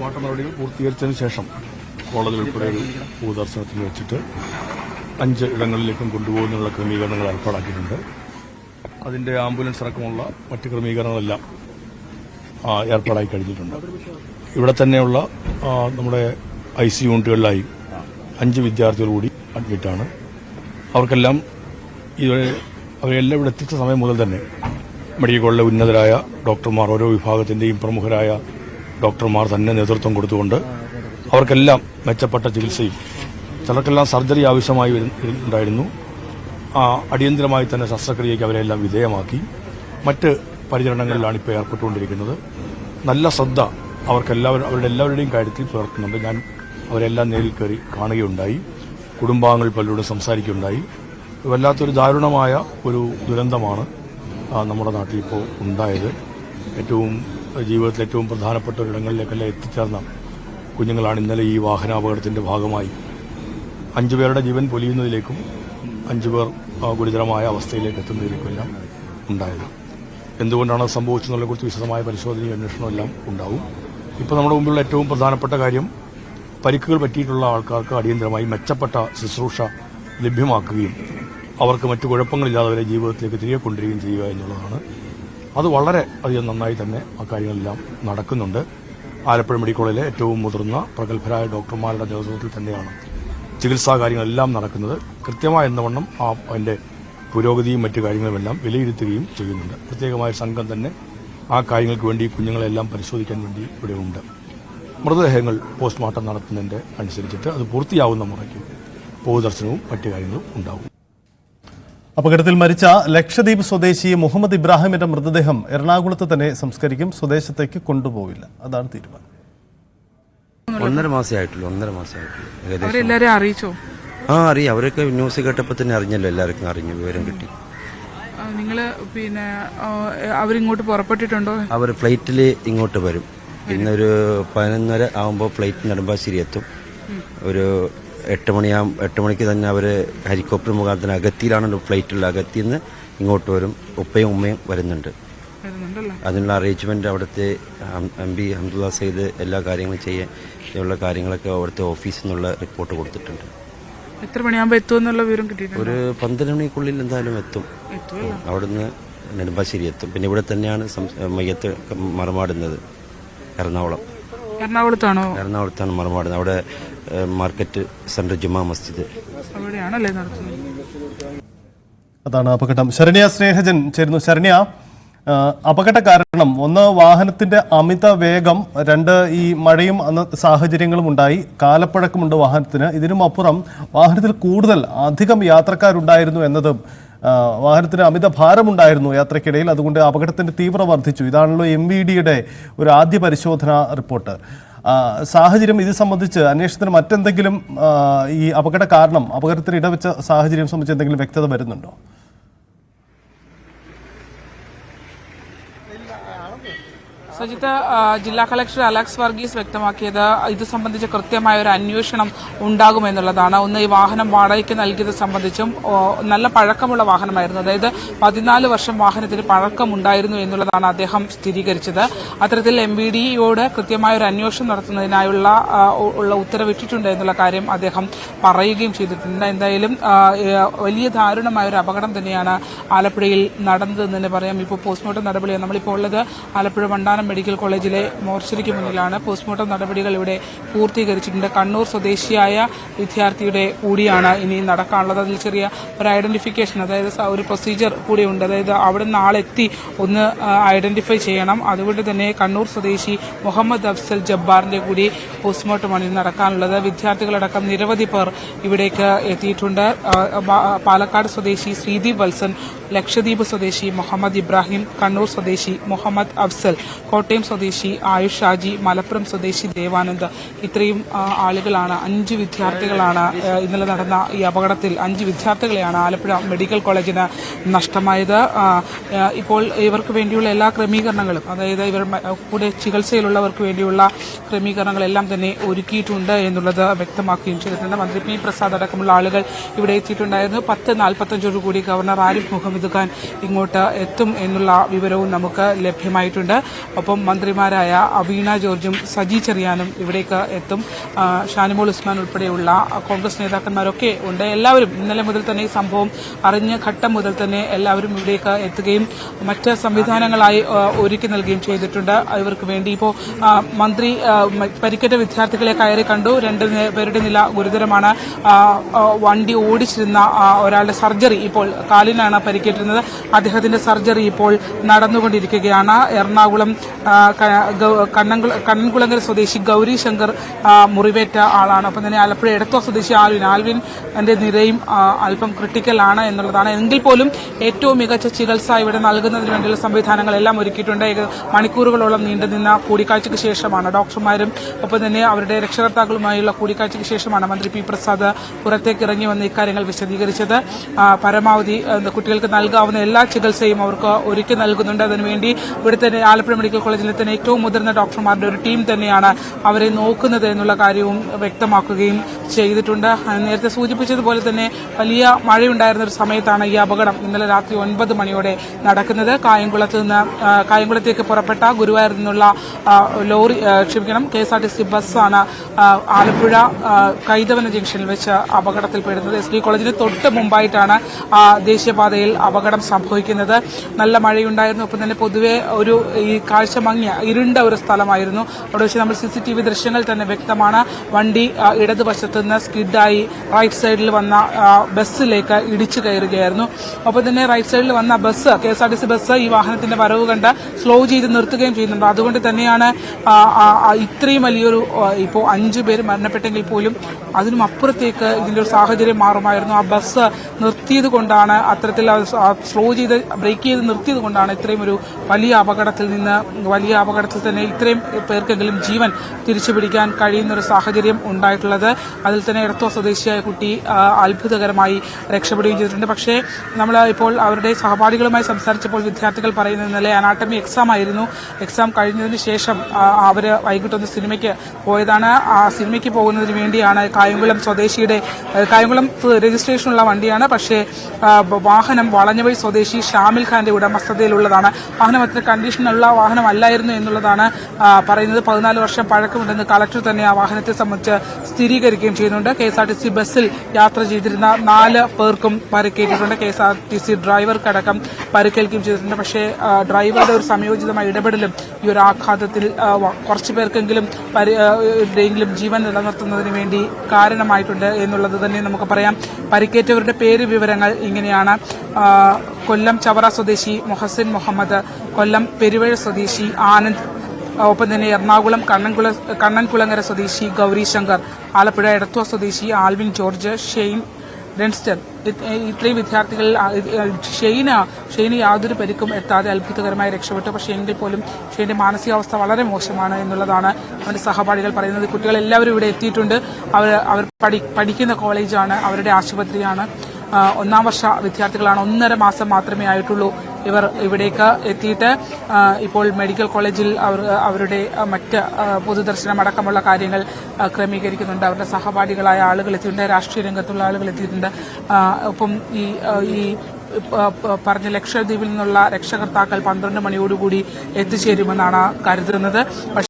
Postmortem നടപടികൾ പൂർത്തീകരിച്ചതിന് ശേഷം college ഉൾപ്പെടെ ഒരു പൊതുദർശനത്തിന് വെച്ചിട്ട് അഞ്ച് ഇടങ്ങളിലേക്കും കൊണ്ടുപോകുന്നതിനുള്ള ക്രമീകരണങ്ങൾ ഏർപ്പാടാക്കിയിട്ടുണ്ട്. അതിന്റെ ആംബുലൻസ് അടക്കമുള്ള മറ്റ് ക്രമീകരണങ്ങളെല്ലാം ഏർപ്പാടായി കഴിഞ്ഞിട്ടുണ്ട്. ഇവിടെ തന്നെയുള്ള നമ്മുടെ ഐ സി യൂണിറ്റുകളിലായി അഞ്ച് വിദ്യാർത്ഥികൾ കൂടി അഡ്മിറ്റാണ്. അവർക്കെല്ലാം ഇവരെ അവരെല്ലാം ഇവിടെ എത്തിച്ച സമയം മുതൽ തന്നെ മെഡിക്കൽ കോളേജിലെ ഉന്നതരായ ഡോക്ടർമാർ ഓരോ വിഭാഗത്തിന്റെയും പ്രമുഖരായ ഡോക്ടർമാർ തന്നെ നേതൃത്വം കൊടുത്തുകൊണ്ട് അവർക്കെല്ലാം മെച്ചപ്പെട്ട ചികിത്സയും ചിലർക്കെല്ലാം സർജറി ആവശ്യമായി ഉണ്ടായിരുന്നു. അടിയന്തരമായി തന്നെ ശസ്ത്രക്രിയയ്ക്ക് അവരെല്ലാം വിധേയമാക്കി. മറ്റ് പരിചരണങ്ങളിലാണ് ഇപ്പോൾ ഏർപ്പെട്ടുകൊണ്ടിരിക്കുന്നത്. നല്ല ശ്രദ്ധ അവർക്കെല്ലാവരും അവരുടെ എല്ലാവരുടെയും കാര്യത്തിൽ പുലർത്തുന്നുണ്ട്. ഞാൻ അവരെല്ലാം നേരിൽ കയറി കാണുകയുണ്ടായി. കുടുംബാംഗങ്ങൾ പലരോടും സംസാരിക്കുകയുണ്ടായി. വല്ലാത്തൊരു ദാരുണമായ ഒരു ദുരന്തമാണ് നമ്മുടെ നാട്ടിൽ ഇപ്പോൾ ഉണ്ടായത്. ഏറ്റവും ജീവിതത്തിൽ ഏറ്റവും പ്രധാനപ്പെട്ട ഒരിടങ്ങളിലേക്കെല്ലാം എത്തിച്ചേർന്ന കുഞ്ഞുങ്ങളാണ് ഇന്നലെ ഈ വാഹനാപകടത്തിന്റെ ഭാഗമായി. അഞ്ചുപേരുടെ ജീവൻ പൊലിയുന്നതിലേക്കും അഞ്ചുപേർ ഗുരുതരമായ അവസ്ഥയിലേക്ക് എത്തുന്നതിലേക്കുമെല്ലാം ഉണ്ടായത്. എന്തുകൊണ്ടാണ് അത് സംഭവിച്ചതെന്നുള്ളതിനെ കുറിച്ച് വിശദമായ പരിശോധനയും അന്വേഷണവും എല്ലാം ഉണ്ടാവും. ഇപ്പോൾ നമ്മുടെ മുമ്പിലുള്ള ഏറ്റവും പ്രധാനപ്പെട്ട കാര്യം പരിക്കുകൾ പറ്റിയിട്ടുള്ള ആൾക്കാർക്ക് അടിയന്തരമായി മെച്ചപ്പെട്ട ശുശ്രൂഷ ലഭ്യമാക്കുകയും അവർക്ക് മറ്റു കുഴപ്പങ്ങളില്ലാതെ അവരെ ജീവിതത്തിലേക്ക് തിരികെ കൊണ്ടുവരികയും ചെയ്യുക എന്നുള്ളതാണ് അത് വളരെ അധികം നന്നായി തന്നെ ആ കാര്യങ്ങളെല്ലാം നടക്കുന്നുണ്ട്. ആലപ്പുഴ മെഡിക്കൽ കോളേജിലെ ഏറ്റവും മുതിർന്ന പ്രഗത്ഭരായ ഡോക്ടർമാരുടെ നേതൃത്വത്തിൽ തന്നെയാണ് ചികിത്സാ കാര്യങ്ങളെല്ലാം നടക്കുന്നത്. കൃത്യമായ എന്നവണ്ണം ആ അതിന്റെ പുരോഗതിയും മറ്റു കാര്യങ്ങളുമെല്ലാം വിലയിരുത്തുകയും ചെയ്യുന്നുണ്ട്. പ്രത്യേകമായ സംഘം തന്നെ ആ കാര്യങ്ങൾക്ക് വേണ്ടി കുഞ്ഞുങ്ങളെല്ലാം പരിശോധിക്കാൻ വേണ്ടി ഇവിടെ ഉണ്ട്. മൃതദേഹങ്ങൾ പോസ്റ്റ്മോർട്ടം നടത്തുന്നതിന്റെ അനുസരിച്ചിട്ട് അത് പൂർത്തിയാവുന്ന മുറയ്ക്ക് പൊതുദർശനവും മറ്റു കാര്യങ്ങളും ഉണ്ടാവും അപകടത്തിൽ മരിച്ച ലക്ഷദ്വീപ് സ്വദേശി മുഹമ്മദ് ഇബ്രാഹിമിന്റെ മൃതദേഹം എറണാകുളത്ത് തന്നെ സംസ്കരിക്കും. സ്വദേശത്തേക്ക് കൊണ്ടുപോവില്ല. അതാണ് തീരുമാനം. ഒന്നര മാസേ ആയിട്ടുള്ളൂ ഒന്നര മാസേ ആയിട്ടുള്ളൂ ഏകദേശം അവരെല്ലാരെയും അറിയിച്ചോ? ആ അറിയാം. അവരൊക്കെ ന്യൂസ് കേട്ടപ്പോൾ തന്നെ അറിഞ്ഞല്ലോ. എല്ലാവർക്കും അറിഞ്ഞു. വിവരം കിട്ടി. നിങ്ങൾ നിങ്ങൾ പിന്നെ ആ, അവരിങ്ങോട്ട് പുറപ്പെട്ടിട്ടുണ്ടോ? അവർ ഫ്ലൈറ്റിൽ ഇങ്ങോട്ട് വരും. ഇന്നൊരു പതിനൊന്നര ആകുമ്പോൾ ഫ്ലൈറ്റ് നെടുമ്പാശ്ശേരി എത്തും. ഒരു എട്ട് മണിയാ എട്ട് മണിക്ക് തന്നെ അവർ ഹെലികോപ്റ്റർ മുഖാന്തരം അഗത്തിയിലാണല്ലോ ഫ്ലൈറ്റുള്ള അഗത്തിയിൽ നിന്ന് ഇങ്ങോട്ട് വരും. ഉപ്പയും ഉമ്മയും വരുന്നുണ്ട്. അതിനുള്ള അറേഞ്ച്മെന്റ് അവിടുത്തെ എം പി ഹംദുല്ല സയ്യിദ് എല്ലാ കാര്യങ്ങളും ചെയ്യാനുള്ള കാര്യങ്ങളൊക്കെ അവിടുത്തെ ഓഫീസിൽ നിന്നുള്ള റിപ്പോർട്ട് കൊടുത്തിട്ടുണ്ട്. എത്ര മണിയാകുമ്പോൾ എത്തുമെന്നുള്ള വിവരം കിട്ടിയിട്ടുണ്ട്? ഒരു പന്ത്രണ്ട് മണിക്കുള്ളിൽ എന്തായാലും എത്തും. അവിടുന്ന് നെടുമ്പാശ്ശേരി എത്തും. പിന്നെ ഇവിടെ തന്നെയാണ് സം- മയ്യത്ത് മറമാടുന്നത്. എറണാകുളം. എറണാകുളത്താണോ? എറണാകുളത്താണ് മറമാടുന്നത്. അവിടെ മാർക്കറ്റ് സെൻട്രൽ ജുമാ മസ്ജിദ്. അവിടെയാണല്ലേ അതാണ് അപകടം. ശരണ്യ സ്നേഹജൻ ചേരുന്നു. ശരണ്യ അപകട കാരണം ഒന്ന് വാഹനത്തിന്റെ അമിത വേഗം രണ്ട് ഈ മഴയും അന്ന് സാഹചര്യങ്ങളും ഉണ്ടായി. കാലപ്പഴക്കമുണ്ട് വാഹനത്തിന്. ഇതിനും അപ്പുറം വാഹനത്തിൽ കൂടുതൽ അധികം യാത്രക്കാരുണ്ടായിരുന്നു എന്നതും വാഹനത്തിന് അമിത ഭാരമുണ്ടായിരുന്നു യാത്രക്കിടയിൽ അതുകൊണ്ട് അപകടത്തിന്റെ തീവ്രം വർദ്ധിച്ചു. ഇതാണല്ലോ എം വി ഡിയുടെ ഒരു ആദ്യ പരിശോധന റിപ്പോർട്ട്. സാഹചര്യം ഇത് സംബന്ധിച്ച് അന്വേഷണത്തിന് മറ്റെന്തെങ്കിലും ഈ അപകട കാരണം അപകടത്തിന് ഇടവെച്ച സാഹചര്യം സംബന്ധിച്ച് എന്തെങ്കിലും വ്യക്തത വരുന്നുണ്ടോ? സജിത്ത് ജില്ലാ കളക്ടർ അലക്സ് വർഗീസ് വ്യക്തമാക്കിയത് ഇത് സംബന്ധിച്ച് കൃത്യമായ ഒരു അന്വേഷണം ഉണ്ടാകുമെന്നുള്ളതാണ് ഒന്ന് ഈ വാഹനം വാടകയ്ക്ക് നൽകിയത് സംബന്ധിച്ചും നല്ല പഴക്കമുള്ള വാഹനമായിരുന്നു. അതായത് പതിനാല് വർഷം വാഹനത്തിന് പഴക്കമുണ്ടായിരുന്നു എന്നുള്ളതാണ് അദ്ദേഹം സ്ഥിരീകരിച്ചത്. അത്തരത്തിൽ എം വി ഡിയോട് കൃത്യമായ ഒരു അന്വേഷണം നടത്തുന്നതിനായുള്ള ഉള്ള ഉത്തരവിട്ടിട്ടുണ്ട് എന്നുള്ള കാര്യം അദ്ദേഹം പറയുകയും ചെയ്തിട്ടുണ്ട്. എന്തായാലും വലിയ ദാരുണമായ ഒരു അപകടം തന്നെയാണ് ആലപ്പുഴയിൽ നടന്നതെന്ന് തന്നെ പറയാം. ഇപ്പോൾ പോസ്റ്റ്മോർട്ടം നടപടിയാണ് നമ്മളിപ്പോൾ ഉള്ളത്. ആലപ്പുഴ വണ്ടാനം മെഡിക്കൽ കോളേജിലെ മോർച്ചറിക്ക് മുന്നിലാണ് പോസ്റ്റ്മോർട്ടം നടപടികൾ ഇവിടെ പൂർത്തീകരിച്ചിട്ടുണ്ട്. കണ്ണൂർ സ്വദേശിയായ വിദ്യാർത്ഥിയുടെ കൂടിയാണ് ഇനി നടക്കാനുള്ളത്. അതിൽ ചെറിയ ഒരു ഐഡന്റിഫിക്കേഷൻ അതായത് ഒരു പ്രൊസീജിയർ ഉണ്ട്. അതായത് അവിടെ നിന്ന് ആളെത്തി ഒന്ന് ഐഡന്റിഫൈ ചെയ്യണം. അതുകൊണ്ട് തന്നെ കണ്ണൂർ സ്വദേശി മുഹമ്മദ് അഫ്സൽ ജബ്ബാറിന്റെ കൂടി പോസ്റ്റ്മോർട്ടമാണ് ഇനി നടക്കാനുള്ളത്. വിദ്യാർത്ഥികളടക്കം നിരവധി പേർ ഇവിടേക്ക് എത്തിയിട്ടുണ്ട്. പാലക്കാട് സ്വദേശി ശ്രീദീപ് വത്സൻ ലക്ഷദ്വീപ് സ്വദേശി മുഹമ്മദ് ഇബ്രാഹിം കണ്ണൂർ സ്വദേശി മുഹമ്മദ് അഫ്സൽ. കോട്ടയം സ്വദേശി ആയുഷ് ഷാജി മലപ്പുറം സ്വദേശി ദേവാനന്ദ് ഇത്രയും ആളുകളാണ്. അഞ്ച് വിദ്യാർത്ഥികളാണ് ഇന്നലെ നടന്ന ഈ അപകടത്തിൽ അഞ്ച് വിദ്യാർത്ഥികളെയാണ് ആലപ്പുഴ മെഡിക്കൽ കോളേജിന് നഷ്ടമായത്. ഇപ്പോൾ ഇവർക്ക് വേണ്ടിയുള്ള എല്ലാ ക്രമീകരണങ്ങളും അതായത് ഇവർ കൂടെ ചികിത്സയിലുള്ളവർക്ക് വേണ്ടിയുള്ള ക്രമീകരണങ്ങളെല്ലാം തന്നെ ഒരുക്കിയിട്ടുണ്ട് എന്നുള്ളത് വ്യക്തമാക്കുകയും ചെയ്തിട്ടുണ്ട്. മന്ത്രി പി പ്രസാദ് അടക്കമുള്ള ആളുകൾ ഇവിടെ എത്തിയിട്ടുണ്ടായിരുന്നു. പത്ത് നാൽപ്പത്തഞ്ചോടു കൂടി ഗവർണർ ആരിഫ് മുഹമ്മദ് ഖാൻ ഇങ്ങോട്ട് എത്തും എന്നുള്ള വിവരവും നമുക്ക് ലഭ്യമായിട്ടുണ്ട്. ഒപ്പം മന്ത്രിമാരായ അബീണ ജോർജും സജി ചെറിയാനും ഇവിടേക്ക് എത്തും. ഷാനിമോൾ ഉസ്മാൻ ഉൾപ്പെടെയുള്ള കോൺഗ്രസ് നേതാക്കന്മാരൊക്കെ ഉണ്ട്. എല്ലാവരും ഇന്നലെ മുതൽ തന്നെ ഈ സംഭവം അറിഞ്ഞ ഘട്ടം മുതൽ തന്നെ എല്ലാവരും ഇവിടേക്ക് എത്തുകയും മറ്റ് സംവിധാനങ്ങളായി ഒരുക്കി നൽകുകയും ചെയ്തിട്ടുണ്ട്. ഇവർക്ക് വേണ്ടി ഇപ്പോൾ മന്ത്രി പരിക്കേറ്റ വിദ്യാർത്ഥികളെ കയറി കണ്ടു. രണ്ട് പേരുടെ നില ഗുരുതരമാണ്. വണ്ടി ഓടിച്ചിരുന്ന ഒരാളുടെ സർജറി ഇപ്പോൾ കാലിനാണ് പരിക്കേറ്റിരുന്നത്. അദ്ദേഹത്തിന്റെ സർജറി ഇപ്പോൾ നടന്നുകൊണ്ടിരിക്കുകയാണ്. എറണാകുളം ആ, ക- കണ്ണൻകുളങ്ങര സ്വദേശി ഗൗരി ശങ്കർ മുറിവേറ്റ ആളാണ്. അപ്പം തന്നെ ആലപ്പുഴ എടത്വ സ്വദേശി ആൽവിൻ. ആൽവിൻ എന്റെ നിരയും അല്പം ക്രിട്ടിക്കൽ ആണ് എന്നുള്ളതാണ്. എങ്കിൽ പോലും ഏറ്റവും മികച്ച ചികിത്സ ഇവിടെ നൽകുന്നതിന് വേണ്ടിയുള്ള സംവിധാനങ്ങളെല്ലാം ഒരുക്കിയിട്ടുണ്ട്. മണിക്കൂറുകളോളം നീണ്ടുനിന്ന കൂടിക്കാഴ്ചയ്ക്ക് ശേഷമാണ് ഡോക്ടർമാരും ഒപ്പം തന്നെ അവരുടെ രക്ഷകർത്താക്കളുമായുള്ള കൂടിക്കാഴ്ചയ്ക്ക് ശേഷമാണ് മന്ത്രി പി പ്രസാദ് പുറത്തേക്ക് ഇറങ്ങി വന്ന് ഇക്കാര്യങ്ങൾ വിശദീകരിച്ചത്. പരമാവധി കുട്ടികൾക്ക് നൽകാവുന്ന എല്ലാ ചികിത്സയും അവർക്ക് ഒരുക്കി നൽകുന്നുണ്ട്. അതിനുവേണ്ടി ഇവിടുത്തെ ആലപ്പുഴ മെഡിക്കൽ കോളേജിലെ തന്നെ ഏറ്റവും മുതിർന്ന ഡോക്ടർമാരുടെ ഒരു ടീം തന്നെയാണ് അവരെ നോക്കുന്നത് എന്നുള്ള കാര്യവും വ്യക്തമാക്കുകയും ചെയ്തിട്ടുണ്ട്. നേരത്തെ സൂചിപ്പിച്ചതുപോലെ തന്നെ വലിയ മഴയുണ്ടായിരുന്ന ഒരു സമയത്താണ് ഈ അപകടം ഇന്നലെ രാത്രി ഒൻപത് മണിയോടെ നടക്കുന്നത്. കായംകുളത്ത് നിന്ന് കായംകുളത്തേക്ക് പുറപ്പെട്ട ഗുരുവായൂരിൽ നിന്നുള്ള ലോറി ക്ഷമിക്കണം K S R T C ബസ്സാണ് ആലപ്പുഴ കൈതവന ജംഗ്ഷനിൽ വെച്ച് അപകടത്തിൽപ്പെടുന്നത് എസ് ഡി കോളേജിന് തൊട്ട് മുമ്പായിട്ടാണ് ദേശീയപാതയിൽ അപകടം സംഭവിക്കുന്നത്. നല്ല മഴയുണ്ടായിരുന്നു. ഒപ്പം തന്നെ പൊതുവെ ഒരു ഈ കാഴ്ച മങ്ങിയ ഇരുണ്ട ഒരു സ്ഥലമായിരുന്നു. അവിടെ വെച്ച് നമ്മൾ സി സി ടി വി ദൃശ്യങ്ങൾ തന്നെ വ്യക്തമാണ്. വണ്ടി ഇടതുവശത്ത് നിന്ന് സ്കിഡായി റൈറ്റ് സൈഡിൽ വന്ന ബസ്സിലേക്ക് ഇടിച്ചു കയറുകയായിരുന്നു. ഒപ്പം തന്നെ റൈറ്റ് സൈഡിൽ വന്ന bus K S R T C bus ഈ വാഹനത്തിന്റെ വരവ് കണ്ട് സ്ലോ ചെയ്ത് നിർത്തുകയും ചെയ്യുന്നുണ്ട്. അതുകൊണ്ട് തന്നെയാണ് ഇത്രയും വലിയൊരു ഇപ്പോൾ അഞ്ചു പേര് മരണപ്പെട്ടെങ്കിൽ പോലും അതിനും അപ്പുറത്തേക്ക് ഇതിന്റെ ഒരു സാഹചര്യം മാറുമായിരുന്നു. ആ ബസ് നിർത്തിയത് കൊണ്ടാണ് അത്തരത്തിൽ സ്ലോ ചെയ്ത് ബ്രേക്ക് ചെയ്ത് നിർത്തിയത് കൊണ്ടാണ് ഇത്രയും ഒരു വലിയ അപകടത്തിൽ നിന്ന് വലിയ അപകടത്തിൽ തന്നെ ഇത്രയും പേർക്കെങ്കിലും ജീവൻ തിരിച്ചുപിടിക്കാൻ കഴിയുന്ന ഒരു സാഹചര്യം ഉണ്ടായിട്ടുള്ളത്. അതിൽ തന്നെ എടത്തോ സ്വദേശിയായ കുട്ടി അത്ഭുതകരമായി രക്ഷപ്പെടുകയും ചെയ്തിട്ടുണ്ട്. പക്ഷേ നമ്മൾ ഇപ്പോൾ അവരുടെ സഹപാഠികളുമായി സംസാരിച്ചപ്പോൾ വിദ്യാർത്ഥികൾ പറയുന്നത് ഇന്നലെ അനാട്ടമി എക്സാം ആയിരുന്നു. എക്സാം കഴിഞ്ഞതിന് ശേഷം അവർ വൈകിട്ടൊന്ന് സിനിമയ്ക്ക് പോയതാണ്. ആ സിനിമയ്ക്ക് പോകുന്നതിന് വേണ്ടിയാണ് കായംകുളം സ്വദേശിയുടെ കായംകുളം രജിസ്ട്രേഷനുള്ള വണ്ടിയാണ്. പക്ഷേ വാഹനം വളഞ്ഞവഴി സ്വദേശി ഷാമിൽ ഖാന്റെ ഉടമസ്ഥതയിലുള്ളതാണ്. വാഹനം അത്ര കണ്ടീഷനുള്ള വാഹനമല്ലായിരുന്നു എന്നുള്ളതാണ് പറയുന്നത്. പതിനാല് വർഷം പഴക്കമുണ്ടെന്ന് കളക്ടർ തന്നെ ആ വാഹനത്തെ സംബന്ധിച്ച് സ്ഥിരീകരിക്കുകയും ചെയ്യുന്നുണ്ട്. K S R T C ബസ്സിൽ യാത്ര ചെയ്തിരുന്ന നാല് പേർക്കും പരിക്കേറ്റിട്ടുണ്ട്. K S R T C ഡ്രൈവർക്കടക്കം പരിക്കേൽക്കുകയും ചെയ്തിട്ടുണ്ട്. പക്ഷേ ഡ്രൈവറുടെ ഒരു സംയോജിതമായ ഇടപെടലും ഈ ഒരു ആഘാതത്തിൽ കുറച്ചു പേർക്കെങ്കിലും എങ്കിലും ജീവൻ നിലനിർത്തുന്നതിന് വേണ്ടി കാരണമായിട്ടുണ്ട് എന്നുള്ളത് തന്നെ നമുക്ക് പറയാം. പരിക്കേറ്റവരുടെ പേര് വിവരങ്ങൾ ഇങ്ങനെയാണ്. കൊല്ലം ചവറ സ്വദേശി മൊഹസിൻ മുഹമ്മദ് കൊല്ലം പെരുവഴ സ്വദേശി ആനന്ദ് ഒപ്പം തന്നെ എറണാകുളം കണ്ണൻകുള കണ്ണൻകുളങ്ങര സ്വദേശി ഗൗരി ശങ്കർ ആലപ്പുഴ എടത്വ സ്വദേശി ആൽവിൻ ജോർജ് ഷെയ്ൻ ഡെൻസ്റ്റർ. ഇത്- ഇത്രയും വിദ്യാർത്ഥികളിൽ ഷെയ്ന ഷെയ്ന യാതൊരു പരിക്കും എത്താതെ അത്ഭുതകരമായി രക്ഷപ്പെട്ടു. പക്ഷേ എങ്കിൽ പോലും ഷെയ്ന്റെ മാനസികാവസ്ഥ വളരെ മോശമാണ് എന്നുള്ളതാണ് അവന്റെ സഹപാഠികൾ പറയുന്നത്. കുട്ടികൾ എല്ലാവരും ഇവിടെ എത്തിയിട്ടുണ്ട്. അവർ അവർ പഠി പഠിക്കുന്ന കോളേജാണ് അവരുടെ ആശുപത്രിയാണ്. ഒന്നാം വർഷ വിദ്യാർത്ഥികളാണ്. ഒന്നര മാസം മാത്രമേ ആയിട്ടുള്ളൂ ഇവർ ഇവിടേക്ക് എത്തിയിട്ട് ഇപ്പോൾ മെഡിക്കൽ കോളേജിൽ അവർ അവരുടെ മറ്റ് പൊതുദർശനം അടക്കമുള്ള കാര്യങ്ങൾ ക്രമീകരിക്കുന്നുണ്ട്. അവരുടെ സഹപാഠികളായ ആളുകൾ എത്തിയിട്ടുണ്ട് രാഷ്ട്രീയ രംഗത്തുള്ള ആളുകൾ എത്തിയിട്ടുണ്ട്. ഒപ്പം ഈ ഈ പറഞ്ഞ ലക്ഷദ്വീപിൽ നിന്നുള്ള രക്ഷകർത്താക്കൾ പന്ത്രണ്ട് മണിയോടുകൂടി എത്തിച്ചേരുമെന്നാണ് കരുതുന്നത്.